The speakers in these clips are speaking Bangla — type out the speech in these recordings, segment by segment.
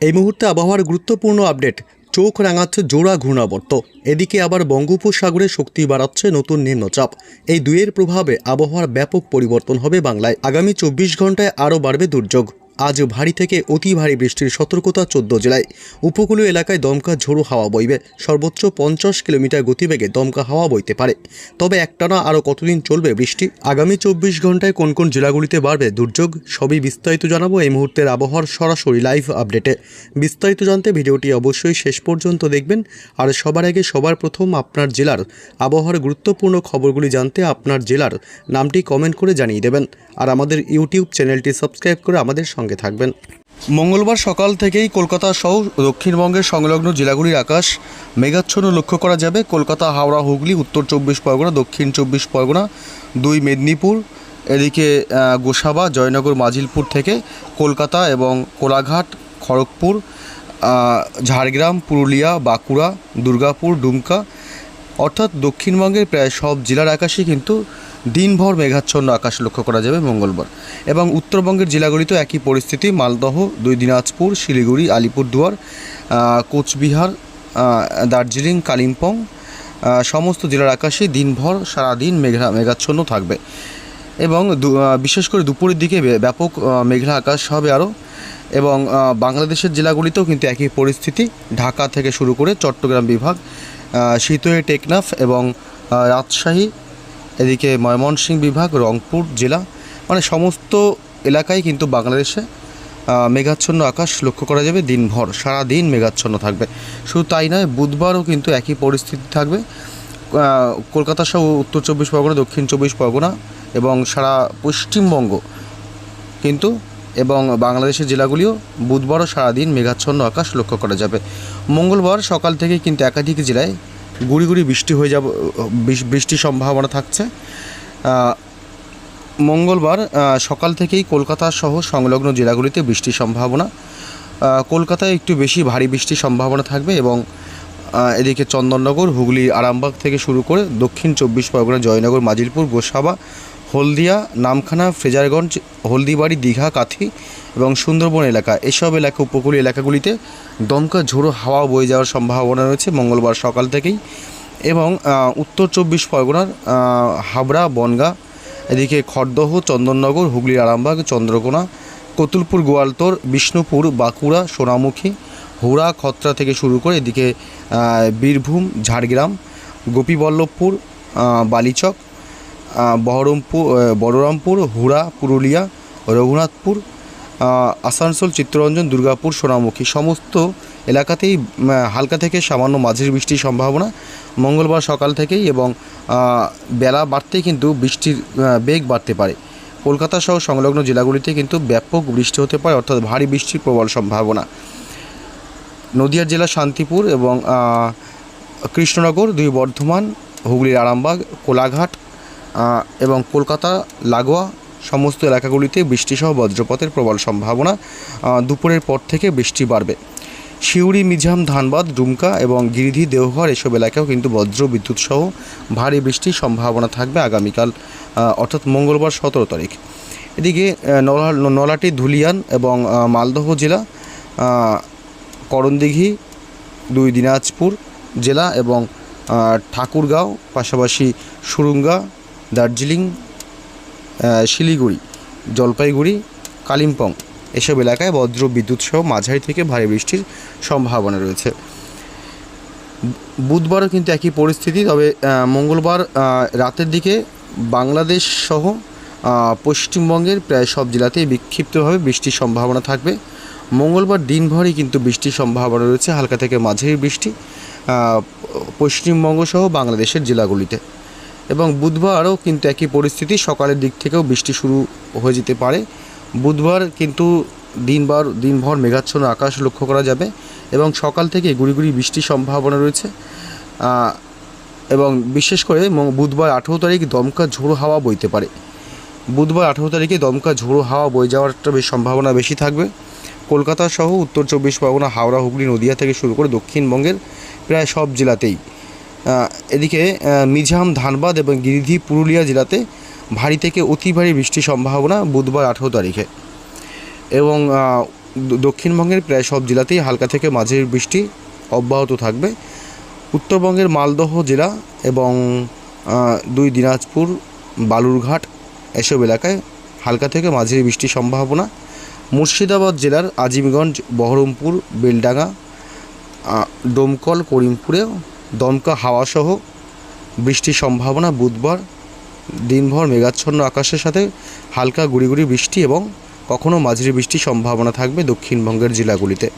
এই মুহূর্তে আবহাওয়ার গুরুত্বপূর্ণ আপডেট, চোখ রাঙাচ্ছে জোড়া ঘূর্ণাবর্ত। এদিকে আবার বঙ্গোপসাগরে শক্তি বাড়াচ্ছে নতুন নিম্নচাপ। এই দুয়ের প্রভাবে আবহাওয়ার ব্যাপক পরিবর্তন হবে বাংলায়। আগামী চব্বিশ ঘন্টায় আরও বাড়বে দুর্যোগ। আজ ভারী থেকে অতি ভারী বৃষ্টির সতর্কতা চোদ্দ জেলায় উপকূলীয় এলাকায় দমকা ঝোড়ো হাওয়া বইবে। সর্বোচ্চ পঞ্চাশ কিলোমিটার গতিবেগে দমকা হাওয়া বইতে পারে। তবে একটানা আরও কতদিন চলবে বৃষ্টি? আগামী চব্বিশ ঘন্টায় কোন কোন জেলাগুলিতে বাড়বে দুর্যোগ? সবই বিস্তারিত জানাব এই মুহূর্তের আবহাওয়ার সরাসরি লাইভ আপডেটে। বিস্তারিত জানতে ভিডিওটি অবশ্যই শেষ পর্যন্ত দেখবেন। আর সবার আগে সবার প্রথম আপনার জেলার আবহাওয়ার গুরুত্বপূর্ণ খবরগুলি জানতে আপনার জেলার নামটি কমেন্ট করে জানিয়ে দেবেন। আর আমাদের ইউটিউব চ্যানেলটি সাবস্ক্রাইব করে আমাদের সঙ্গে থাকবেন। মঙ্গলবার সকাল থেকেই কলকাতা সহ দক্ষিণবঙ্গের সংলগ্ন জেলাগুলির আকাশ মেঘাচ্ছন্ন লক্ষ্য করা যাবে। কলকাতা, হাওড়া, হুগলি, উত্তর চব্বিশ পরগনা, দক্ষিণ চব্বিশ পরগনা, দুই মেদিনীপুর, এদিকে গোসাবা, জয়নগর, মাজিলপুর থেকে কলকাতা এবং কোলাঘাট, খড়গপুর ঝাড়গ্রাম, পুরুলিয়া, বাঁকুড়া, দুর্গাপুর ডুমকা অর্থাৎ দক্ষিণবঙ্গের প্রায় সব জেলার আকাশে কিন্তু দিনভর মেঘাচ্ছন্ন আকাশ লক্ষ্য করা যাবে মঙ্গলবার। এবং উত্তরবঙ্গের জেলাগুলিতেও একই পরিস্থিতি, মালদহ, দুই দিনাজপুর, শিলিগুড়ি, আলিপুরদুয়ার কোচবিহার দার্জিলিং, কালিম্পং সমস্ত জেলার আকাশে দিনভর সারাদিন মেঘা মেঘাচ্ছন্ন থাকবে। এবং বিশেষ করে দুপুরের দিকে ব্যাপক মেঘলা আকাশ হবে আরও। এবং বাংলাদেশের জেলাগুলিতেও কিন্তু একই পরিস্থিতি। ঢাকা থেকে শুরু করে চট্টগ্রাম বিভাগ শীতয়ে টেকনাফ এবং রাজশাহী এদিকে ময়মনসিংহ বিভাগ, রংপুর জেলা মানে সমস্ত এলাকায় কিন্তু বাংলাদেশে মেঘাচ্ছন্ন আকাশ লক্ষ্য করা যাবে দিনভর সারা দিন মেঘাচ্ছন্ন থাকবে। শুধু তাই নয়, বুধবারও কিন্তু একই পরিস্থিতি থাকবে। কলকাতা সহ উত্তর চব্বিশ পরগনা, দক্ষিণ চব্বিশ পরগনা এবং সারা পশ্চিমবঙ্গ কিন্তু এবং বাংলাদেশের জেলাগুলিও বুধবারও সারাদিন মেঘাচ্ছন্ন আকাশ লক্ষ্য করা যাবে। মঙ্গলবার সকাল থেকে কিন্তু একাধিক জেলায় গুড়ি গুড়ি বৃষ্টি হয়ে যাব, বৃষ- বৃষ্টির সম্ভাবনা থাকছে। মঙ্গলবার সকাল থেকেই কলকাতা সহ সংলগ্ন জেলাগুলিতে বৃষ্টির সম্ভাবনা। কলকাতায় একটু বেশি ভারী বৃষ্টির সম্ভাবনা থাকবে এবং এদিকে চন্দননগর, হুগলি, আরামবাগ থেকে শুরু করে দক্ষিণ চব্বিশ পরগনা, জয়নগর, মাজিলপুর, গোসাবা হলদিয়া, নামখানা ফ্রেজারগঞ্জ হলদিবাড়ি, দীঘা, কাথি এবং সুন্দরবন এলাকা। এসব এলাকা, উপকূলীয় এলাকাগুলিতে দমকা ঝোড়ো হাওয়া বয়ে যাওয়ার সম্ভাবনা রয়েছে মঙ্গলবার সকাল থেকেই এবং উত্তর চব্বিশ পরগনার হাবড়া, বনগাঁ, এদিকে খড়দহ, চন্দননগর, হুগলির আরামবাগ, চন্দ্রকোনা, কতুলপুর, গোয়ালতর, বিষ্ণুপুর, বাঁকুড়া, সোনামুখী, হুড়া, খত্রা থেকে শুরু করে এদিকে বীরভূম, ঝাড়গ্রাম, গোপীবল্লভপুর বালিচক বহরমপুর আহ, বড়রামপুর হুড়া পুরুলিয়া রঘুনাথপুর আসানসোল চিত্তরঞ্জন দুর্গাপুর সোনামুখী। সমস্ত এলাকাতেই হালকা থেকে সামান্য মাঝের বৃষ্টির সম্ভাবনা। মঙ্গলবার সকাল থেকেই এবং বেলা বাড়তেই কিন্তু বৃষ্টির বেগ বাড়তে পারে। কলকাতা সহ সংলগ্ন জেলাগুলিতে কিন্তু ব্যাপক বৃষ্টি হতে পারে অর্থাৎ ভারী বৃষ্টির প্রবল সম্ভাবনা। নদিয়া জেলা শান্তিপুর এবং কৃষ্ণনগর দুই বর্ধমান হুগলির আরামবাগ কোলাঘাট এবং কলকাতা, লাগোয়া সমস্ত এলাকাগুলিতে বৃষ্টিসহ বজ্রপাতের প্রবল সম্ভাবনা দুপুরের পর থেকে বৃষ্টি বাড়বে। সিউড়ি মিঝাম ধানবাদ, ডুমকা এবং গিরিধি, দেওঘর এসব এলাকাও কিন্তু বজ্র, বিদ্যুৎ সহ ভারী বৃষ্টির সম্ভাবনা থাকবে আগামীকাল অর্থাৎ মঙ্গলবার সতেরো তারিখ। এদিকে নলা, নলাটি, ধুলিয়ান এবং মালদহ জেলা করণদিঘি, দুই দিনাজপুর জেলা এবং ঠাকুরগাঁও, পাশাপাশি সুরুঙ্গা দার্জিলিং শিলিগুড়ি, জলপাইগুড়ি, কালিম্পং এসব এলাকায় বজ্র বিদ্যুৎ সহ মাঝারি থেকে ভারী বৃষ্টির সম্ভাবনা রয়েছে। বুধবারও কিন্তু একই পরিস্থিতি, তবে মঙ্গলবার রাতের দিকে বাংলাদেশ সহ পশ্চিমবঙ্গের প্রায় সব জেলাতেই বিক্ষিপ্তভাবে বৃষ্টির সম্ভাবনা থাকবে। মঙ্গলবার দিনভরই কিন্তু বৃষ্টির সম্ভাবনা রয়েছে, হালকা থেকে মাঝারি বৃষ্টি পশ্চিমবঙ্গ সহ বাংলাদেশের জেলাগুলিতে। এবং বুধবারও কিন্তু একই পরিস্থিতি, সকালের দিক থেকেও বৃষ্টি শুরু হয়ে যেতে পারে। বুধবার কিন্তু দিনবার, দিনভর মেঘাচ্ছন্ন আকাশ লক্ষ্য করা যাবে এবং সকাল থেকে গুড়ি বৃষ্টির সম্ভাবনা রয়েছে। এবং বিশেষ করে বুধবার আঠেরো তারিখ দমকা ঝোড়ো হাওয়া বইতে পারে। বুধবার আঠেরো তারিখে দমকা ঝোড়ো হাওয়া বয়ে যাওয়ারটা বেশ সম্ভাবনা বেশি থাকবে। কলকাতা সহ উত্তর চব্বিশ পরগনা, হাওড়া, হুগলি, নদিয়া থেকে শুরু করে দক্ষিণবঙ্গের প্রায় সব জেলাতেই। এদিকে মিঝাম ধানবাদ এবং গিরিধি পুরুলিয়া জেলাতে ভারী থেকে অতি ভারী বৃষ্টির সম্ভাবনা বুধবার আঠেরো তারিখে। এবং দক্ষিণবঙ্গের প্রায় সব জেলাতেই হালকা থেকে মাঝারি বৃষ্টি অব্যাহত থাকবে। উত্তরবঙ্গের মালদহ জেলা এবং দুই দিনাজপুর, বালুরঘাট এসব এলাকায় হালকা থেকে মাঝারি বৃষ্টির সম্ভাবনা। মুর্শিদাবাদ জেলার আজিমগঞ্জ, বহরমপুর, বেলডাঙ্গা ডোমকল করিমপুরে দমকা হাওয়াসহ বৃষ্টির সম্ভাবনা বুধবার, দিনভর মেঘাচ্ছন্ন আকাশের সাথে হালকা গুড়ি গুড়ি বৃষ্টি এবং কখনও মাঝারি বৃষ্টির সম্ভাবনা থাকবে দক্ষিণবঙ্গের জেলাগুলিতে।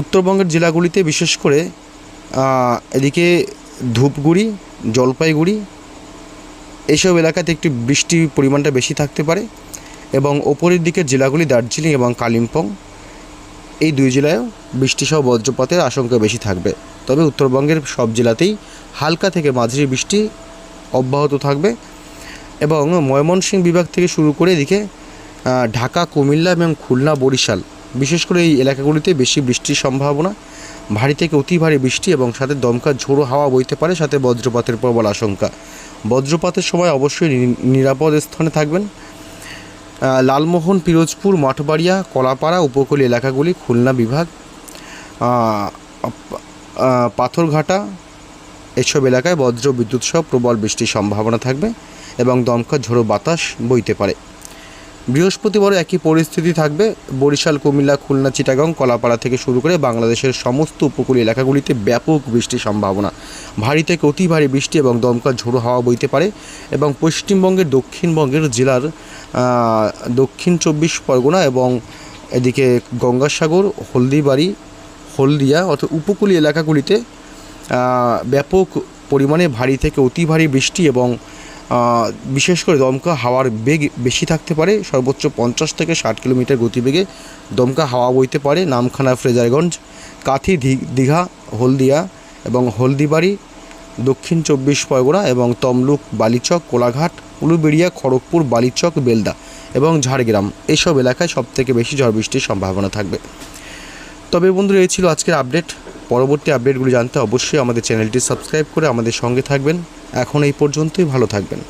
উত্তরবঙ্গের জেলাগুলিতে বিশেষ করে এদিকে ধূপগুড়ি, জলপাইগুড়ি এইসব এলাকাতে একটু বৃষ্টির পরিমাণটা বেশি থাকতে পারে এবং ওপরের দিকের জেলাগুলি দার্জিলিং এবং কালিম্পং, এই দুই জেলায়ও বৃষ্টিসহ বজ্রপাতের আশঙ্কা বেশি থাকবে। তবে উত্তরবঙ্গের সব জেলাতেই হালকা থেকে মাঝারি বৃষ্টি অব্যাহত থাকবে এবং ময়মনসিংহ বিভাগ থেকে শুরু করে এদিকে ঢাকা, কুমিল্লা এবং খুলনা, বরিশাল, বিশেষ করে এই এলাকাগুলিতে বেশি বৃষ্টির সম্ভাবনা। ভারী থেকে অতি ভারী বৃষ্টি এবং সাথে দমকা ঝোড়ো হাওয়া বইতে পারে, সাথে বজ্রপাতের প্রবল আশঙ্কা। বজ্রপাতের সময় অবশ্যই নিরাপদ স্থানে থাকবেন। লালমোহন, পিরোজপুর, মঠবাড়িয়া, কলাপাড়া উপকূলীয় এলাকাগুলি খুলনা বিভাগ পাথরঘাটা, এসব এলাকায় বজ্র বিদ্যুৎ সহ প্রবল বৃষ্টির সম্ভাবনা থাকবে এবং দমকা ঝোড়ো বাতাস বইতে পারে। বৃহস্পতিবারও একই পরিস্থিতি থাকবে। বরিশাল, কুমিল্লা, খুলনা, চিটাগং, কলাপাড়া থেকে শুরু করে বাংলাদেশের সমস্ত উপকূলীয় এলাকাগুলিতে ব্যাপক বৃষ্টির সম্ভাবনা। ভারী থেকে অতি ভারী বৃষ্টি এবং দমকা ঝোড়ো হাওয়া বইতে পারে এবং পশ্চিমবঙ্গের দক্ষিণবঙ্গের জেলার দক্ষিণ চব্বিশ পরগনা এবং এদিকে গঙ্গাসাগর, হলদিবাড়ি হলদিয়া অর্থাৎ উপকূলীয় এলাকাগুলিতে ব্যাপক পরিমাণে ভারী থেকে অতি ভারী বৃষ্টি এবং বিশেষ করে দমকা হাওয়ার বেগ বেশি থাকতে পারে। সর্বোচ্চ পঞ্চাশ থেকে ষাট কিলোমিটার গতিবেগে দমকা হাওয়া বইতে পারে নামখানা ফ্রেজারগঞ্জ, কাথি দীঘা, হলদিয়া এবং হলদিবাড়ি, দক্ষিণ চব্বিশ পরগনা এবং তমলুক, বালিচক, কোলাঘাট, উলুবেড়িয়া, খড়গপুর, বালিচক, বেলদা এবং ঝাড়গ্রাম। এইসব এলাকায় সবথেকে বেশি ঝড় বৃষ্টির সম্ভাবনা থাকবে। তবে বন্ধুরা, এই ছিল আজকের আপডেট। পরবর্তী আপডেটগুলি জানতে অবশ্যই আমাদের চ্যানেলটি সাবস্ক্রাইব করে আমাদের সঙ্গে থাকবেন। এখন এই পর্যন্তই, ভালো থাকবেন।